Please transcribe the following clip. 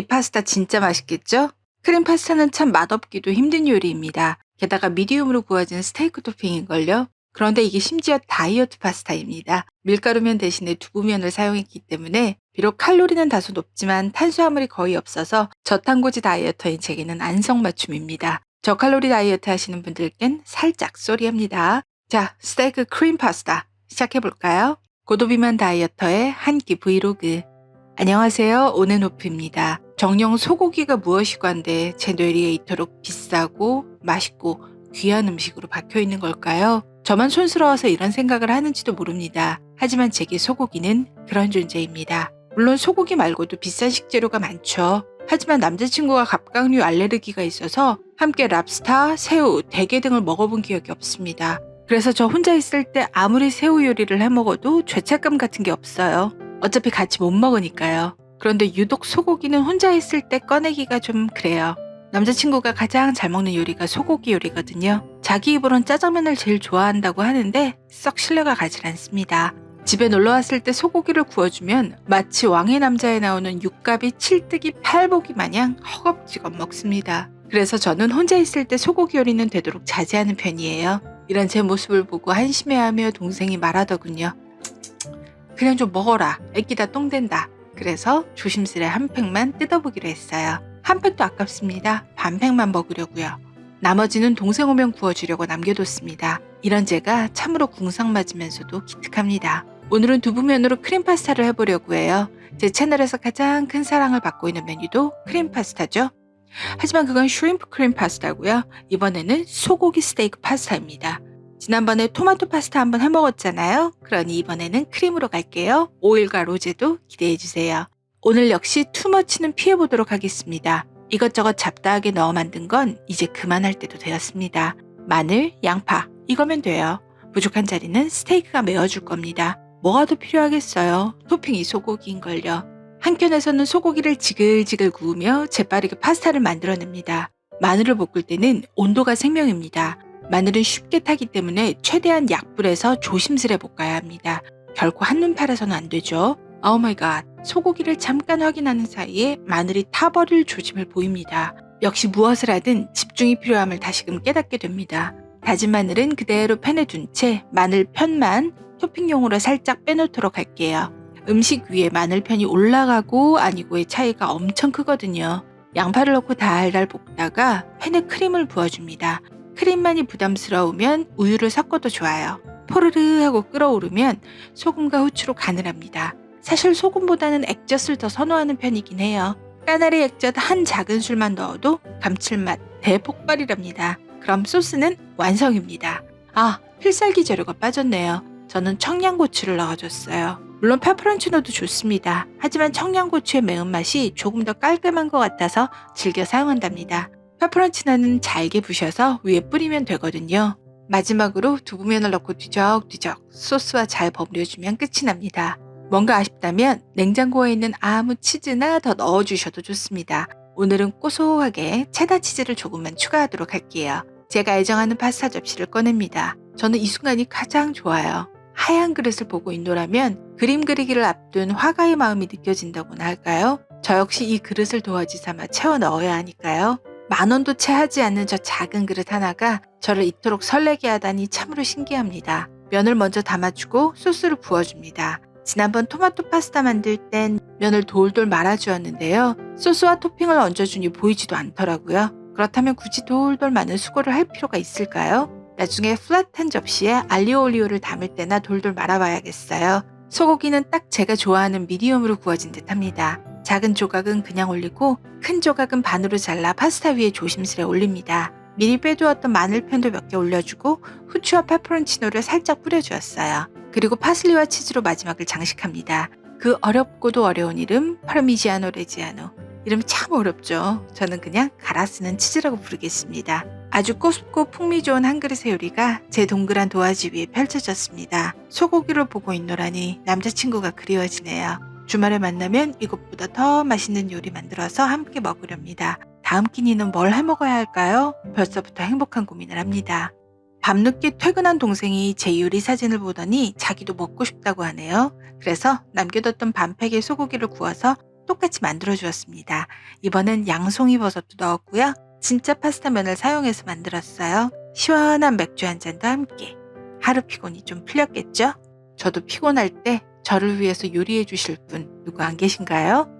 이 파스타 진짜 맛있겠죠? 크림 파스타는 참 맛없기도 힘든 요리입니다. 게다가 미디움으로 구워진 스테이크 토핑인걸요. 그런데 이게 심지어 다이어트 파스타입니다. 밀가루면 대신에 두부면을 사용했기 때문에 비록 칼로리는 다소 높지만 탄수화물이 거의 없어서 저탄고지 다이어터인 제게는 안성맞춤입니다. 저칼로리 다이어트 하시는 분들겐 살짝 쏘리합니다. 자, 스테이크 크림 파스타 시작해볼까요? 고도비만 다이어터의 한 끼 브이로그. 안녕하세요. 오네노프입니다. 정령 소고기가 무엇이관데 제 뇌리에 이토록 비싸고 맛있고 귀한 음식으로 박혀 있는 걸까요? 저만 촌스러워서 이런 생각을 하는지도 모릅니다. 하지만 제게 소고기는 그런 존재입니다. 물론 소고기 말고도 비싼 식재료가 많죠. 하지만 남자친구가 갑각류 알레르기가 있어서 함께 랍스타, 새우, 대게 등을 먹어본 기억이 없습니다. 그래서 저 혼자 있을 때 아무리 새우 요리를 해 먹어도 죄책감 같은 게 없어요. 어차피 같이 못 먹으니까요. 그런데 유독 소고기는 혼자 있을 때 꺼내기가 좀 그래요. 남자친구가 가장 잘 먹는 요리가 소고기 요리거든요. 자기 입으론 짜장면을 제일 좋아한다고 하는데 썩 신뢰가 가질 않습니다. 집에 놀러 왔을 때 소고기를 구워주면 마치 왕의 남자에 나오는 육갑이 칠뜨기 팔보기 마냥 허겁지겁 먹습니다. 그래서 저는 혼자 있을 때 소고기 요리는 되도록 자제하는 편이에요. 이런 제 모습을 보고 한심해하며 동생이 말하더군요. 그냥 좀 먹어라. 애기다 똥된다. 그래서 조심스레 한 팩만 뜯어보기로 했어요. 한 팩도 아깝습니다. 반 팩만 먹으려고요. 나머지는 동생 오면 구워주려고 남겨뒀습니다. 이런 제가 참으로 궁상맞으면서도 기특합니다. 오늘은 두부면으로 크림 파스타를 해보려고 해요. 제 채널에서 가장 큰 사랑을 받고 있는 메뉴도 크림 파스타죠. 하지만 그건 슈림프 크림 파스타고요. 이번에는 소고기 스테이크 파스타입니다. 지난번에 토마토 파스타 한번 해먹었잖아요. 그러니 이번에는 크림으로 갈게요. 오일과 로제도 기대해주세요. 오늘 역시 투머치는 피해보도록 하겠습니다. 이것저것 잡다하게 넣어 만든 건 이제 그만할 때도 되었습니다. 마늘, 양파, 이거면 돼요. 부족한 자리는 스테이크가 메워줄 겁니다. 뭐가 더 필요하겠어요? 토핑이 소고기인걸요. 한켠에서는 소고기를 지글지글 구우며 재빠르게 파스타를 만들어냅니다. 마늘을 볶을 때는 온도가 생명입니다. 마늘은 쉽게 타기 때문에 최대한 약불에서 조심스레 볶아야 합니다. 결코 한눈 팔아서는 안 되죠. 오 마이 갓. 소고기를 잠깐 확인하는 사이에 마늘이 타버릴 조짐을 보입니다. 역시 무엇을 하든 집중이 필요함을 다시금 깨닫게 됩니다. 다진 마늘은 그대로 팬에 둔 채 마늘 편만 토핑용으로 살짝 빼놓도록 할게요. 음식 위에 마늘 편이 올라가고 아니고의 차이가 엄청 크거든요. 양파를 넣고 달달 볶다가 팬에 크림을 부어줍니다. 크림만이 부담스러우면 우유를 섞어도 좋아요. 포르르 하고 끓어오르면 소금과 후추로 간을 합니다. 사실 소금보다는 액젓을 더 선호하는 편이긴 해요. 까나리 액젓 한 작은 술만 넣어도 감칠맛 대폭발이랍니다. 그럼 소스는 완성입니다. 아, 필살기 재료가 빠졌네요. 저는 청양고추를 넣어줬어요. 물론 페퍼런치노도 좋습니다. 하지만 청양고추의 매운맛이 조금 더 깔끔한 것 같아서 즐겨 사용한답니다. 페퍼런치노는 잘게 부셔서 위에 뿌리면 되거든요. 마지막으로 두부면을 넣고 뒤적뒤적 소스와 잘 버무려주면 끝이 납니다. 뭔가 아쉽다면 냉장고에 있는 아무 치즈나 더 넣어주셔도 좋습니다. 오늘은 고소하게 체다 치즈를 조금만 추가하도록 할게요. 제가 애정하는 파스타 접시를 꺼냅니다. 저는 이 순간이 가장 좋아요. 하얀 그릇을 보고 있노라면 그림 그리기를 앞둔 화가의 마음이 느껴진다고나 할까요? 저 역시 이 그릇을 도화지 삼아 채워 넣어야 하니까요. 만 원도 채 하지 않는 저 작은 그릇 하나가 저를 이토록 설레게 하다니 참으로 신기합니다. 면을 먼저 담아주고 소스를 부어줍니다. 지난번 토마토 파스타 만들 땐 면을 돌돌 말아주었는데요. 소스와 토핑을 얹어주니 보이지도 않더라고요. 그렇다면 굳이 돌돌 많은 수고를 할 필요가 있을까요? 나중에 플랫한 접시에 알리오 올리오를 담을 때나 돌돌 말아봐야겠어요. 소고기는 딱 제가 좋아하는 미디움으로 구워진 듯 합니다. 작은 조각은 그냥 올리고 큰 조각은 반으로 잘라 파스타 위에 조심스레 올립니다. 미리 빼두었던 마늘편도 몇 개 올려주고 후추와 페퍼론치노를 살짝 뿌려주었어요. 그리고 파슬리와 치즈로 마지막을 장식합니다. 그 어렵고도 어려운 이름 파르미지아노 레지아노. 이름 참 어렵죠. 저는 그냥 갈아 쓰는 치즈라고 부르겠습니다. 아주 꼬숩고 풍미 좋은 한 그릇의 요리가 제 동그란 도화지 위에 펼쳐졌습니다. 소고기를 보고 있노라니 남자친구가 그리워지네요. 주말에 만나면 이것보다 더 맛있는 요리 만들어서 함께 먹으렵니다. 다음 끼니는 뭘 해 먹어야 할까요? 벌써부터 행복한 고민을 합니다. 밤늦게 퇴근한 동생이 제 요리 사진을 보더니 자기도 먹고 싶다고 하네요. 그래서 남겨뒀던 반팩에 소고기를 구워서 똑같이 만들어 주었습니다. 이번엔 양송이 버섯도 넣었고요. 진짜 파스타면을 사용해서 만들었어요. 시원한 맥주 한 잔도 함께. 하루 피곤이 좀 풀렸겠죠? 저도 피곤할 때 저를 위해서 요리해 주실 분 누구 안 계신가요?